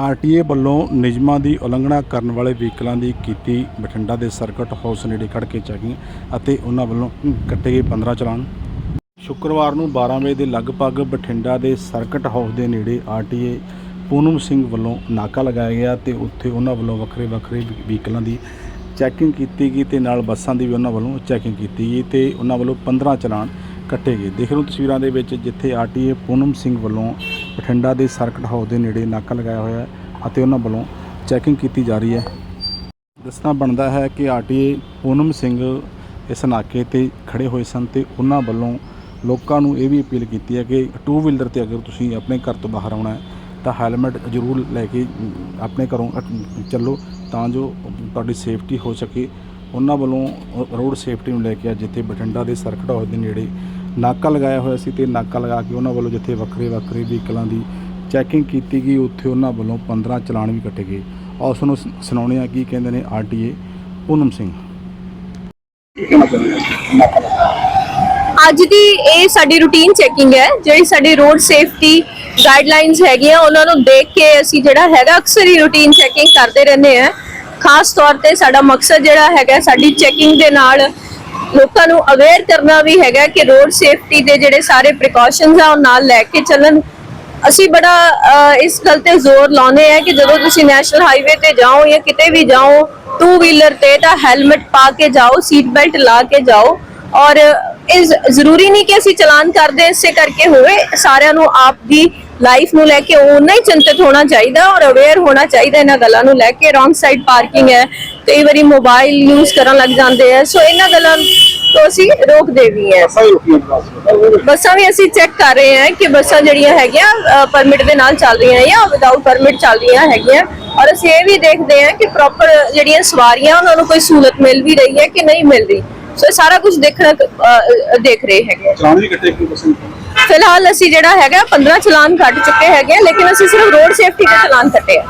RTA ਵੱਲੋਂ ਨਿਯਮਾਂ ਦੀ ਉਲੰਘਣਾ ਕਰਨ ਵਾਲੇ ਵਹੀਕਲਾਂ ਦੀ ਕੀਤੀ ਬਠਿੰਡਾ ਦੇ ਸਰਕਟ ਹਾਊਸ ਨੇੜੇ ਖੜ੍ਹ ਕੇ ਚੈਕਿੰਗ ਅਤੇ ਉਹਨਾਂ ਵੱਲੋਂ ਕੱਟੇ ਗਏ 15 ਚਲਾਨ। ਸ਼ੁੱਕਰਵਾਰ ਨੂੰ 12 ਵਜੇ ਦੇ ਲਗਭਗ ਬਠਿੰਡਾ ਦੇ ਸਰਕਟ ਹਾਊਸ ਦੇ ਨੇੜੇ ਆਰਟੀਏ ਪੂਨਮ ਸਿੰਘ ਵੱਲੋਂ ਨਾਕਾ ਲਗਾਇਆ ਗਿਆ ਤੇ ਉੱਥੇ ਉਹਨਾਂ ਵੱਲੋਂ ਵੱਖਰੇ ਵੱਖਰੇ ਵਹੀਕਲਾਂ ਦੀ ਚੈਕਿੰਗ ਕੀਤੀ ਗਈ ਤੇ ਨਾਲ ਬੱਸਾਂ ਦੀ ਵੀ ਉਹਨਾਂ ਵੱਲੋਂ ਚੈਕਿੰਗ ਕੀਤੀ ਗਈ ਤੇ ਉਹਨਾਂ ਵੱਲੋਂ 15 ਚਲਾਨ ਕੱਟੇ ਗਏ। ਦੇਖ ਰਹੇ ਤਸਵੀਰਾਂ ਦੇ ਵਿੱਚ ਜਿੱਥੇ ਆਰਟੀਏ ਪੂਨਮ ਸਿੰਘ ਵੱਲੋਂ ਬਠਿੰਡਾ ਦੇ ਸਰਕਟ ਹਾਊਸ ਦੇ ਨੇੜੇ ਨਾਕਾ ਲਗਾਇਆ ਹੋਇਆ ਹੈ ਅਤੇ ਉਹਨਾਂ ਵੱਲੋਂ ਚੈਕਿੰਗ ਕੀਤੀ ਜਾ ਰਹੀ ਹੈ। ਦੱਸਣਾ ਬਣਦਾ ਹੈ ਕਿ ਆਰਟੀਏ ਪੂਨਮ ਸਿੰਘ ਇਸ ਨਾਕੇ ਤੇ ਖੜੇ ਹੋਏ ਸਨ ਤੇ ਉਹਨਾਂ ਵੱਲੋਂ ਲੋਕਾਂ ਨੂੰ ਇਹ ਵੀ ਅਪੀਲ ਕੀਤੀ ਹੈ ਕਿ ਟੂ ਵੀਲਰ ਤੇ ਅਗਰ ਤੁਸੀਂ ਆਪਣੇ ਘਰ ਤੋਂ ਬਾਹਰ ਆਉਣਾ ਹੈ, ਤਾਂ ਹੈਲਮਟ ਜ਼ਰੂਰ ਲੈ ਕੇ ਆਪਣੇ ਘਰੋਂ ਚੱਲੋ ਤਾਂ ਜੋ ਤੁਹਾਡੀ ਸੇਫਟੀ ਹੋ ਸਕੇ। ਉਹਨਾਂ ਵੱਲੋਂ ਰੋਡ ਸੇਫਟੀ ਨੂੰ ਲੈ ਕੇ ਅੱਜ ਜਿੱਥੇ ਬਠਿੰਡਾ ਦੇ ਸਰਕਟ ਹਾਊਸ ਦੇ ਨੇੜੇ ਨਾਕਾ ਲਗਾਇਆ ਹੋਇਆ ਸੀ ਤੇ ਨਾਕਾ ਲਗਾ ਕੇ ਉਹਨਾਂ ਵੱਲੋਂ ਜਿੱਥੇ ਵੱਖਰੇ ਵੱਖਰੇ ਵਹੀਕਲਾਂ ਦੀ ਚੈਕਿੰਗ ਕੀਤੀ ਗਈ, ਉੱਥੇ ਉਹਨਾਂ ਵੱਲੋਂ 15 ਚਲਾਨ ਵੀ ਕੱਟੇ ਗਏ। ਔਰ ਤੁਹਾਨੂੰ ਸੁ- ਸੁਣਾਉਂਦੇ ਆ ਕੀ ਕਹਿੰਦੇ ਨੇ ਆਰਟੀਏ ਪੂਨਮ ਸਿੰਘ। ਅੱਜ ਦੀ ਇਹ ਸਾਡੀ ਰੂਟੀਨ ਚੈਕਿੰਗ ਹੈ, ਜਿਹੜੀ ਸਾਡੀ ਰੋਡ ਸੇਫਟੀ ਗਾਈਡਲਾਈਨਸ ਹੈਗੀਆਂ, ਉਹਨਾਂ ਨੂੰ ਦੇਖ ਕੇ ਅਸੀਂ ਜਿਹੜਾ ਹੈਗਾ ਅਕਸਰ ਹੀ ਰੂਟੀਨ ਚੈਕਿੰਗ ਕਰਦੇ ਰਹਿੰਦੇ ਆ ਖਾਸ ਤੌਰ ਤੇ ਸਾਡਾ ਮਕਸਦ ਜਿਹੜਾ ਹੈਗਾ ਸਾਡੀ ਚੈਕਿੰਗ ਦੇ ਨਾਲ ਲੋਕਾਂ ਨੂੰ ਅਵੇਅਰ ਕਰਨਾ ਵੀ ਹੈਗਾ ਕਿ ਰੋਡ ਸੇਫਟੀ ਦੇ ਜਿਹੜੇ ਸਾਰੇ ਪ੍ਰੀਕਾਸ਼ਨਸ ਆ, ਉਹ ਨਾਲ ਲੈ ਕੇ ਚੱਲਣ। ਅਸੀਂ ਬੜਾ ਇਸ ਗੱਲ ਤੇ ਜ਼ੋਰ ਲਾਉਂਦੇ ਆ ਕਿ ਜਦੋਂ ਤੁਸੀਂ ਨੈਸ਼ਨਲ ਹਾਈਵੇ ਤੇ ਜਾਓ ਜਾਂ ਕਿਤੇ ਵੀ ਜਾਓ ਟੂ ਵੀਲਰ ਤੇ ਤਾਂ ਹੈਲਮਟ ਪਾ ਕੇ ਜਾਓ ਸੀਟ ਬੈਲਟ ਲਾ ਕੇ ਜਾਓ। ਔਰ ਇਹ ਜ਼ਰੂਰੀ ਨਹੀਂ ਕਿ ਅਸੀਂ ਚਲਾਨ ਕਰਦੇ, ਇਸੇ ਕਰਕੇ ਹੋਵੇ ਸਾਰਿਆਂ ਨੂੰ ਆਪ ਦੀ ਲਾਈਫ ਨੂੰ ਲੈ ਕੇ ਉਨਾ ਹੀ ਚਿੰਤਤ ਹੋਣਾ ਚਾਹੀਦਾ ਔਰ ਅਵੇਅਰ ਹੋਣਾ ਚਾਹੀਦਾ ਇਹਨਾਂ ਗੱਲਾਂ ਨੂੰ ਲੈ ਕੇ। ਰੋਂਗ ਸਾਈਡ ਪਾਰਕਿੰਗ ਹੈ ਕਈ ਵਾਰੀ ਮੋਬਾਈਲ ਯੂਜ਼ ਕਰਨ ਲੱਗ ਜਾਂਦੇ ਆ। ਸੋ ਇਹਨਾਂ ਗੱਲਾਂ ਤੋਂ ਅਸੀਂ ਰੋਕਦੇ ਵੀ ਹਾਂ। ਬੱਸਾਂ ਵੀ ਅਸੀਂ ਚੈੱਕ ਕਰ ਰਹੇ ਹਾਂ ਕਿ ਬੱਸਾਂ ਜਿਹੜੀਆਂ ਹੈਗੀਆਂ ਪਰਮਿਟ ਦੇ ਨਾਲ ਚੱਲ ਰਹੀਆਂ ਜਾਂ ਵਿਦਆਊਟ ਪਰਮਿਟ ਚੱਲ ਰਹੀਆਂ ਹੈਗੀਆਂ। ਔਰ ਅਸੀਂ ਇਹ ਵੀ ਦੇਖਦੇ ਹਾਂ ਕਿ ਪ੍ਰੋਪਰ ਜਿਹੜੀਆਂ ਸਵਾਰੀਆਂ ਉਹਨਾਂ ਨੂੰ ਕੋਈ ਸਹੂਲਤ ਮਿਲ ਵੀ ਰਹੀ ਹੈ ਕਿ ਨਹੀਂ ਮਿਲ ਰਹੀ। ਸੋ ਸਾਰਾ ਕੁਝ ਦੇਖਣਾ ਦੇਖ ਰਹੇ ਹੈਗੇ ਹਾਂ। ਚਲਾਨ ਵੀ ਕੱਟੇ ਕਿ ਬਸ ਫਿਲਹਾਲ ਅਸੀਂ ਜਿਹੜਾ ਹੈਗਾ 15 ਚਲਾਨ ਕੱਟ ਚੁੱਕੇ ਹੈਗੇ ਲੇਕਿਨ ਅਸੀਂ ਸਿਰਫ ਰੋਡ ਸੇਫਟੀ ਦੇ ਚਲਾਨ ਕੱਟੇ ਆ।